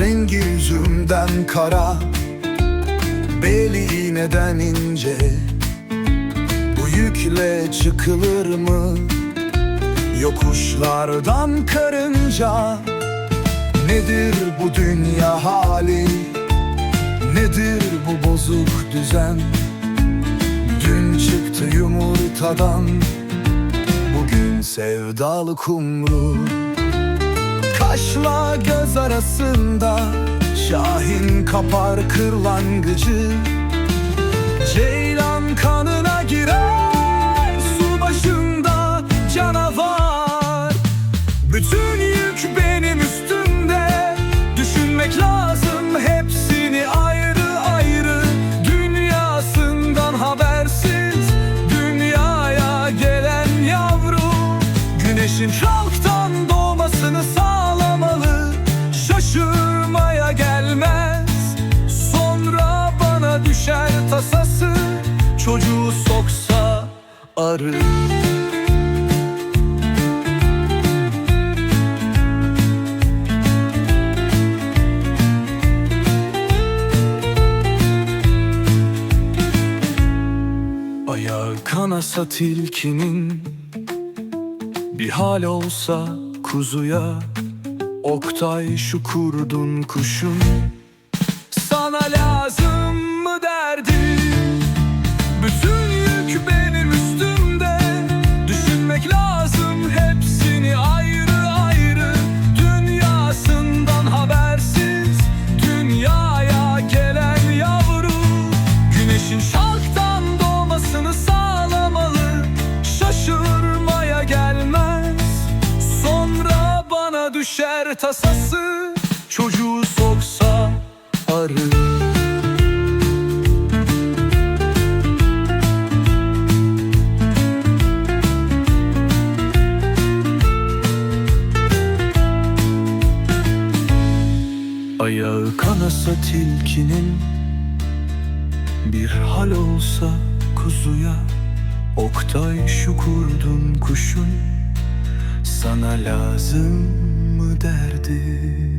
Yüzümden kara Beli iğneden ince Bu yükle çıkılır mı? Yokuşlardan karınca Nedir bu dünya hali? Nedir bu bozuk düzen? Dün çıktı yumurtadan Bugün sevdalı kumru Kaşla göz arasında Şahin kapar kırlangıcı. Ceylan kanına girer Su başında canavar. Bütün yük benim üstümde Düşünmek lazım hepsini ayrı ayrı. Dünyasından habersiz Dünyaya gelen yavru. Güneşin halktan soksa arı. Ayağı kanasa tilkinin Bir hal olsa kuzuya Oktay şu kurdun kuşun tasası Çocuğu soksa arı. Ayağı kanasa tilkinin Bir hal olsa kuzuya. Oktay şu kurdun kuşun Sana lazım derdi